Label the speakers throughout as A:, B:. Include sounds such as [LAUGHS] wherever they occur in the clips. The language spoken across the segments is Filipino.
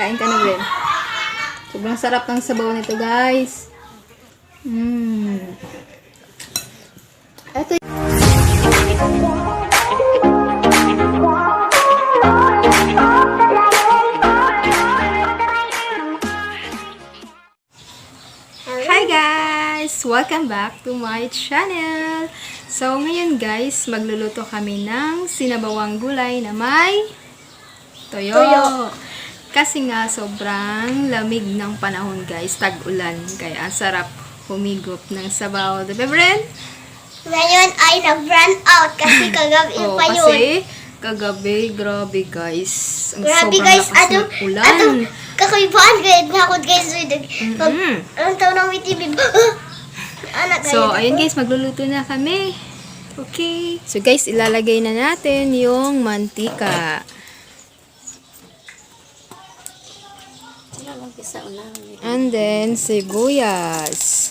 A: Kain ka na, Bren. Sobrang sarap ng sabaw nito, guys. Mmm. Ito Hi guys! Welcome back to my channel! So, ngayon guys, magluluto kami ng sinabawang gulay na may toyo.
B: Toyo.
A: Kasi nga, sobrang lamig ng panahon guys, tag-ulan. Kaya ang sarap humigop ng sabaw. Diba, Bren?
B: Ngayon ay nag-run out kasi [LAUGHS] kagabi
A: Oo,
B: pa yun.
A: Oh, kasi kagabi, grabe guys. Ang
B: Grabe guys,
A: lakas
B: ano,
A: ng ulan.
B: ano, kakaibahan guys, nakot guys, with the, pag,
A: Mhm.
B: ang taon ng WTV, [LAUGHS] anak
A: So, ayun guys, magluluto na kami. Okay. So guys, ilalagay na natin yung mantika. And then, sibuyas.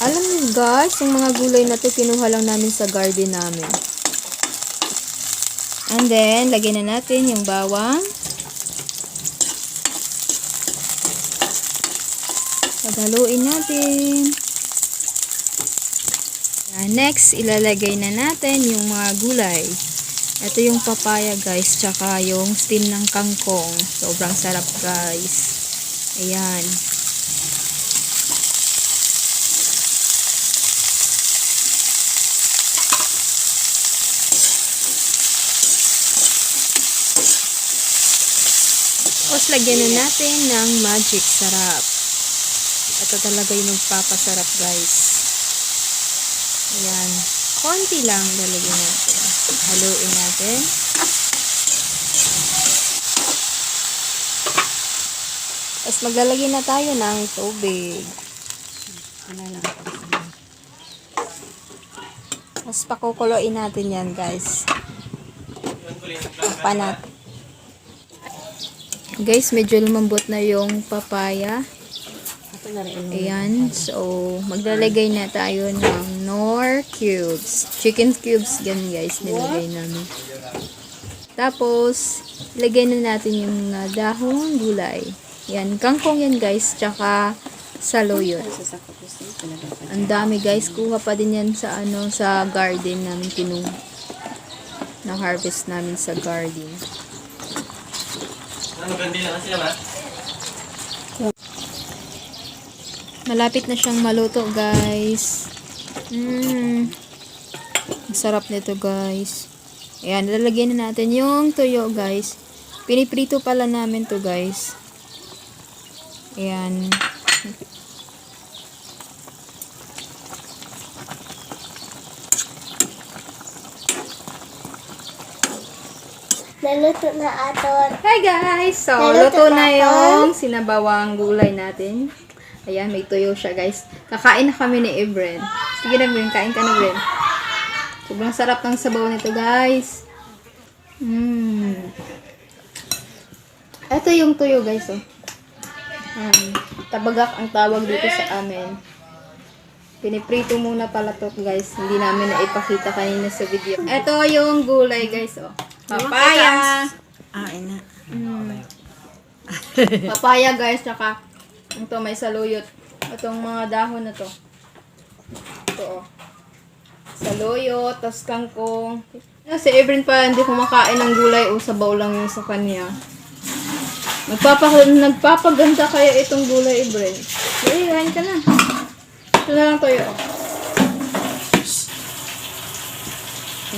A: Alam niyo guys, yung mga gulay na to kinuha lang namin sa garden namin. And then, lagyan na natin yung bawang. Paghaluin natin. Next, ilalagay na natin yung mga gulay. Ito yung papaya guys, tsaka yung steam ng kangkong. Sobrang sarap guys. Ayan. Tapos lagyan na natin ng magic sarap. Ito talaga yung magpapasarap guys. Ayan. Konti lang lalagyan natin. Haluin natin. Tapos maglalagay na tayo ng tubig. Tapos pakukuloyin natin yan guys. Panat. Guys, medyo lumambot na yung papaya. Ayan. So, maglalagay na tayo ng nor cubes. Chicken cubes, ganun guys, nilagay namin. Tapos, ilagay na natin yung uh, dahon gulay. Yan, kangkong yan guys, tsaka saluyot. Ang dami guys, kuha pa din yan sa ano sa garden namin kinu na harvest namin sa garden. Malapit na siyang maluto, guys. Mmm. Sarap nito, guys. Ayan, lalagyan na natin yung tuyo, guys. Piniprito pala namin to, guys. Ayan.
B: Naluto na aton.
A: Hi guys! So,
B: Naluto
A: luto na
B: na
A: yung sinabawang gulay natin. Ayan, may tuyo siya guys. Kakain na kami ni Ebren. Sige na Bren, kain ka na Bren. Sobrang sarap ng sabaw nito guys. Mmm. Ito yung tuyo guys oh. Um, tabagak ang tawag dito sa amin. Piniprito muna pala to guys. Hindi namin na ipakita kanina sa video. Ito yung gulay guys oh. Papaya.
C: Ah, ina.
A: Mm. Papaya guys, tsaka ito may saluyot. Itong mga dahon na to. Ito oh. Saluyot, tas kangkong. Ah, si Ebrin pa hindi kumakain ng gulay o sabaw lang yung sa kanya. Nagpapa nagpapaganda kaya itong gulay, Ebrin. Dali, kain ka na. Ito na lang tayo.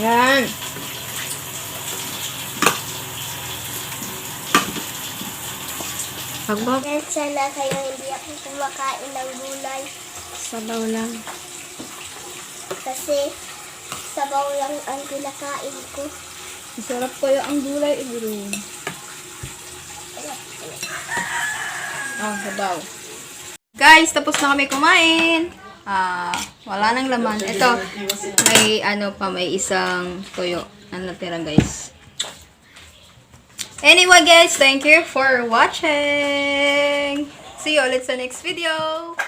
A: Yan.
C: Pagbab.
B: Dahil sana kayo hindi ako kumakain ng gulay
C: Sabaw lang.
B: kasi sabaw lang ang kinakain ko.
A: Masarap kaya ang gulay, Ebrin. Oh, sabaw. Guys, tapos na kami kumain. Ah, wala nang laman. Ito, may ano pa, may isang tuyo na natira, guys. Anyway, guys, thank you for watching. See you ulit sa next video.